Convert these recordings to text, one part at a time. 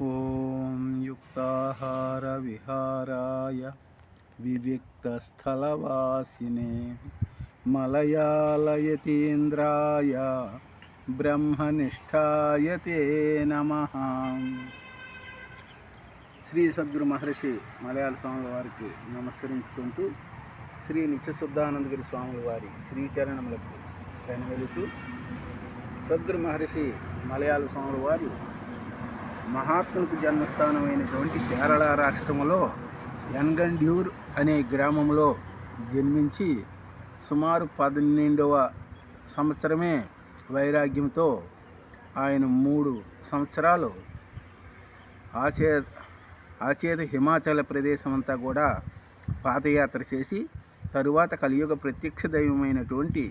ॐ युक्ताहारविहाराय विविक्तस्थलवासिने मलयालयतीन्द्राय బ్రహ్మనిష్టాయ తే నమ శ్రీ సద్గురు మహర్షి మలయాళ స్వాముల వారికి నమస్కరించుకుంటూ శ్రీ నిత్యశుద్ధానందగిరి స్వాముల వారి శ్రీచరణములకు వెనువెలుతూ సద్గురు మహర్షి మలయాళ స్వాముల వారు మహాత్ములకు జన్మస్థానమైనటువంటి కేరళ రాష్ట్రములో ఎన్గండ్యూర్ అనే గ్రామంలో జన్మించి సుమారు పన్నెండవ సంవత్సరమే వైరాగ్యంతో ఆయన మూడు సంవత్సరాలు ఆచే ఆచేత హిమాచల ప్రదేశం అంతా కూడా పాదయాత్ర చేసి తరువాత కలియుగ ప్రత్యక్ష దైవమైనటువంటి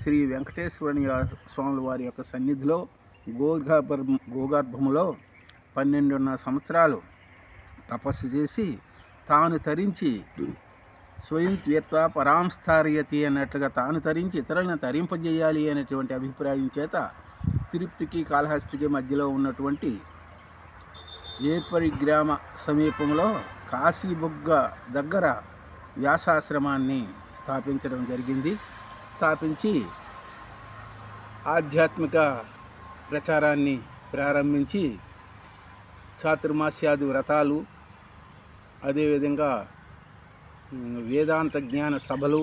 శ్రీ వెంకటేశ్వరుని స్వాముల వారి యొక్క సన్నిధిలో గోగర్భ గోగర్భములో పన్నెండున్నర సంవత్సరాలు తపస్సు చేసి తాను తరించి స్వయం తీర్థ పరాంస్థార్యతి అన్నట్లుగా తాను తరించి ఇతరులను తరింపజేయాలి అనేటువంటి అభిప్రాయం చేత తిరుపతికి కాళహస్తికి మధ్యలో ఉన్నటువంటి ఏర్పరి గ్రామ సమీపంలో కాశీబుగ్గ దగ్గర వ్యాసాశ్రమాన్ని స్థాపించడం జరిగింది. స్థాపించి ఆధ్యాత్మిక ప్రచారాన్ని ప్రారంభించి చాతుర్మాస్యాది వ్రతాలు అదేవిధంగా వేదాంత జ్ఞాన సభలు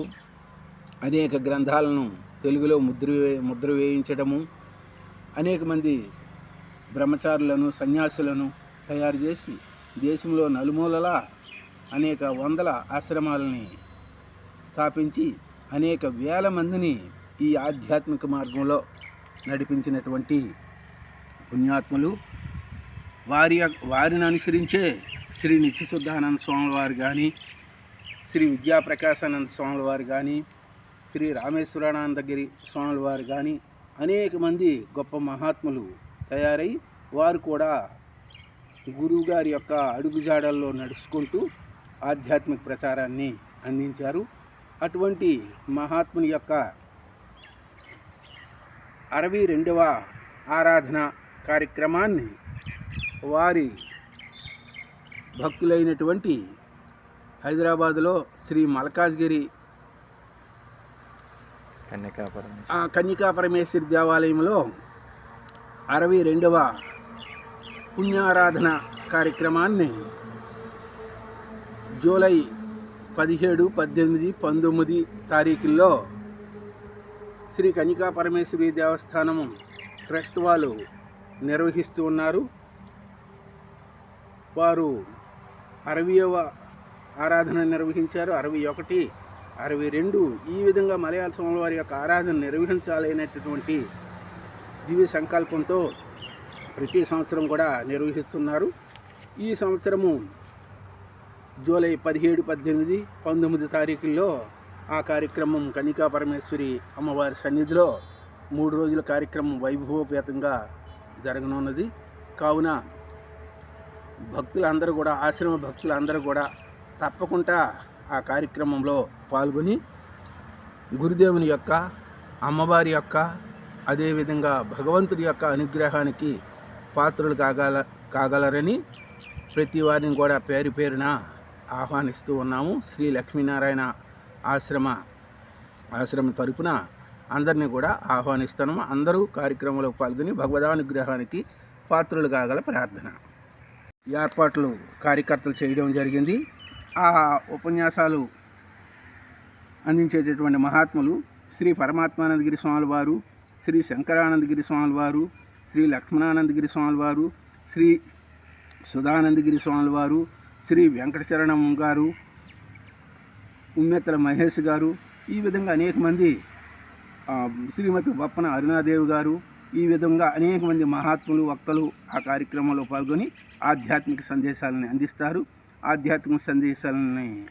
అనేక గ్రంథాలను తెలుగులో ముద్ర ముద్ర వేయించడము అనేక మంది బ్రహ్మచారులను సన్యాసులను తయారు చేసి దేశంలో నలుమూలలా అనేక వందల ఆశ్రమాలని స్థాపించి అనేక వేల మందిని ఈ ఆధ్యాత్మిక మార్గంలో నడిపించినటువంటి పుణ్యాత్ములు. వారి వారిని అనుసరించే శ్రీ నిత్యశుద్ధానంద స్వామి వారు కానీ శ్రీ విద్యాప్రకాశానంద స్వాముల వారు కానీ శ్రీ రామేశ్వరానందగిరి స్వాముల వారు కానీ అనేక మంది గొప్ప మహాత్ములు తయారై వారు కూడా గురువుగారి యొక్క అడుగుజాడల్లో నడుచుకుంటూ ఆధ్యాత్మిక ప్రచారాన్ని అందించారు. అటువంటి మహాత్ముని యొక్క అరవై రెండవ ఆరాధన కార్యక్రమాన్ని వారి భక్తులైనటువంటి హైదరాబాదులో శ్రీ మల్కాజ్గిరి కన్యకా పరమేశ్వరి దేవాలయంలో అరవై రెండవ పుణ్యారాధన కార్యక్రమాన్ని జూలై పదిహేడు పద్దెనిమిది పంతొమ్మిది తారీఖుల్లో శ్రీ కన్యకా పరమేశ్వరి దేవస్థానం ట్రస్ట్ వాళ్ళు నిర్వహిస్తూ ఉన్నారు. వారు అరవయవ ఆరాధన నిర్వహించారు. అరవై ఒకటి అరవై రెండు ఈ విధంగా మలయాళ స్వామి వారి యొక్క ఆరాధన నిర్వహించాలనేటటువంటి దివ్య సంకల్పంతో ప్రతి సంవత్సరం కూడా నిర్వహిస్తున్నారు. ఈ సంవత్సరము జూలై పదిహేడు పద్దెనిమిది పంతొమ్మిది తారీఖుల్లో ఆ కార్యక్రమం కనికా పరమేశ్వరి అమ్మవారి సన్నిధిలో మూడు రోజుల కార్యక్రమం వైభవోపేతంగా జరగనున్నది. కావున భక్తులందరూ కూడా ఆశ్రమ భక్తులందరూ కూడా తప్పకుండా ఆ కార్యక్రమంలో పాల్గొని గురుదేవుని యొక్క అమ్మవారి యొక్క అదేవిధంగా భగవంతుడి యొక్క అనుగ్రహానికి పాత్రలు కాగల కాగలరని ప్రతి వారిని కూడా పేరు పేరున ఆహ్వానిస్తూ ఉన్నాము. శ్రీ లక్ష్మీనారాయణ ఆశ్రమ ఆశ్రమ తరపున అందరినీ కూడా ఆహ్వానిస్తున్నాము. అందరూ కార్యక్రమంలో పాల్గొని భగవదానుగ్రహానికి పాత్రలు కాగల ప్రార్థన. ఏర్పాట్లు కార్యకర్తలు చేయడం జరిగింది. ఆ ఉపన్యాసాలు అందించేటటువంటి మహాత్ములు శ్రీ పరమాత్మానందగిరి స్వాముల వారు శ్రీ శంకరానందగిరి స్వాముల వారు శ్రీ లక్ష్మణానందగిరి స్వాముల వారు శ్రీ సుధానందగిరి స్వాముల వారు శ్రీ వెంకటచరణం గారు ఉమ్మెత్తల మహేష్ గారు ఈ విధంగా అనేక మంది శ్రీమతి బొప్పన అరుణాదేవి గారు ఈ విధంగా అనేక మంది మహాత్ములు వక్తలు ఆ కార్యక్రమంలో పాల్గొని ఆధ్యాత్మిక సందేశాలను అందిస్తారు. ఆధ్యాత్మిక సందేశాలని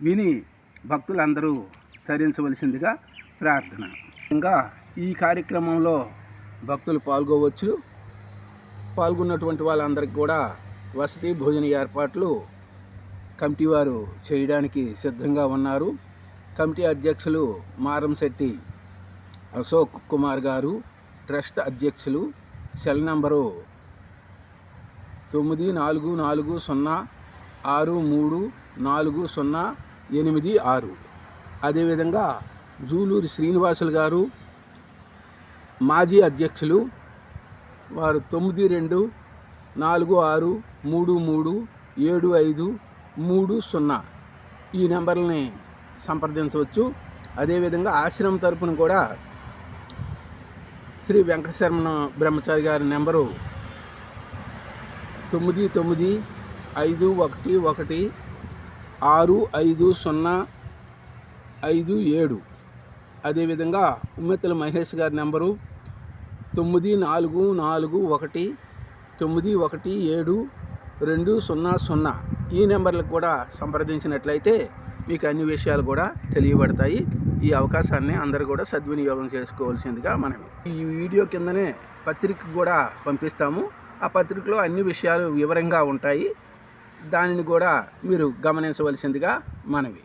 విని భక్తులందరూ తరించవలసిందిగా ప్రార్థన. ఇంకా ఈ కార్యక్రమంలో భక్తులు పాల్గొవచ్చు. పాల్గొన్నటువంటి వాళ్ళందరికీ కూడా వసతి భోజన ఏర్పాట్లు కమిటీ వారు చేయడానికి సిద్ధంగా ఉన్నారు. కమిటీ అధ్యక్షులు మారంశెట్టి అశోక్ కుమార్ గారు ట్రస్ట్ అధ్యక్షులు సెల్ నంబరు తొమ్మిది నాలుగు నాలుగు సున్నా ఆరు మూడు నాలుగు సున్నా ఎనిమిది ఆరు. అదేవిధంగా జూలూరి శ్రీనివాసులు గారు మాజీ అధ్యక్షులు వారు తొమ్మిది రెండు నాలుగు ఆరు మూడు మూడు ఏడు ఐదు మూడు సున్నా. ఈ నెంబర్ని సంప్రదించవచ్చు. అదేవిధంగా ఆశ్రమం తరపున కూడా శ్రీ వెంకటశర్మణ బ్రహ్మచారి గారి నెంబరు తొమ్మిది తొమ్మిది ఐదు ఒకటి ఒకటి ఆరు ఐదు సున్నా ఐదు ఏడు. అదేవిధంగా ఉమ్మెత్తల మహేష్ గారి నెంబరు తొమ్మిది నాలుగు నాలుగు ఒకటి తొమ్మిది ఒకటి ఏడు రెండు సున్నా సున్నా ఈ నెంబర్లకు కూడా సంప్రదించినట్లయితే మీకు అన్ని విషయాలు కూడా తెలియబడతాయి. ఈ అవకాశాన్ని అందరూ కూడా సద్వినియోగం చేసుకోవాల్సిందిగా మనవి. ఈ వీడియో కిందనే పత్రిక కూడా పంపిస్తాము. ఆ పత్రికలో అన్ని విషయాలు వివరంగా ఉంటాయి. దానిని కూడా మీరు గమనించవలసిందిగా మనవి.